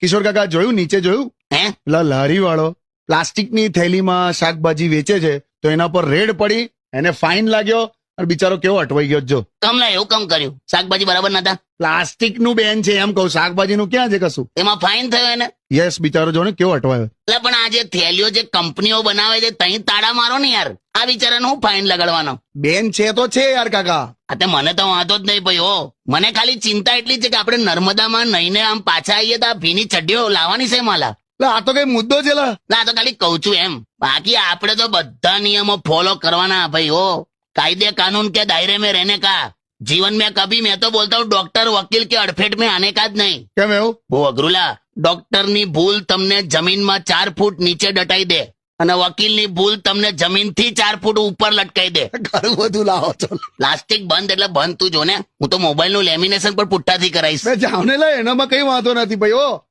કિશોર કાકા જોયું? નીચે જોયું? હે? પેલા લારી વાળો પ્લાસ્ટિકની થેલીમાં શાકભાજી વેચે છે તો એના પર રેડ પડી એને ફાઇન લાગ્યો અને બિચારો કેવો અટવાઈ ગયો જો. તમને એવું કામ કર્યું. શાકભાજી બરાબર નતા? પ્લાસ્ટિકનું બેન છે એમ કહું શાકભાજી નું ક્યાં છે કશું? એમાં ફાઇન થયો એને? યસ બિચારો જો ને કેવો અટવાયો. એટલે પણ આ જે થેલીઓ જે કંપનીઓ બનાવે છે તઈ તાળા મારો ને યાર. આ બિચારાને હું ફાઇન લગાડવાનો. બેન છે તો છે યાર કાકા. અતે મને તો વાંધો જ નહીં ભાઈ હો. મને ખાલી ચિંતા એટલી છે કે આપણે નર્મદામાં નઈને આમ પાછા આવીએ તો આ ભીની ચડ્ડીઓ લાવવાની છે માલા. આ તો કઈ મુદ્દો છે આ તો ખાલી કઉ છું એમ. બાકી આપણે તો બધા નિયમો ફોલો કરવાના ભાઈ હો. કાયદે કાનૂન કે દાયરે મેં રહેને કા. જીવન મેં કભી મેં તો બોલતા હું ડોક્ટર વકીલ કે અડફેટ મેં આને કા જ નહીં. કેમ એવું? બહુ અઘરુલા ડોક્ટરની ભૂલ તમને જમીનમાં ચાર ફૂટ નીચે ડટાઈ દે. અને વકીલની ભૂલ તમને જમીનથી ચાર ફૂટ ઉપર લટકાઈ દે. ઘણું બધું લાવો છો. પ્લાસ્ટિક બંધ એટલે બંધ તું જો ને હું તો મોબાઈલનું લેમિનેશન પણ પુઠ્ઠાથી કરાવીશ. જાવને લે એનામાં કઈ વાંધો નથી ભાઈ ઓ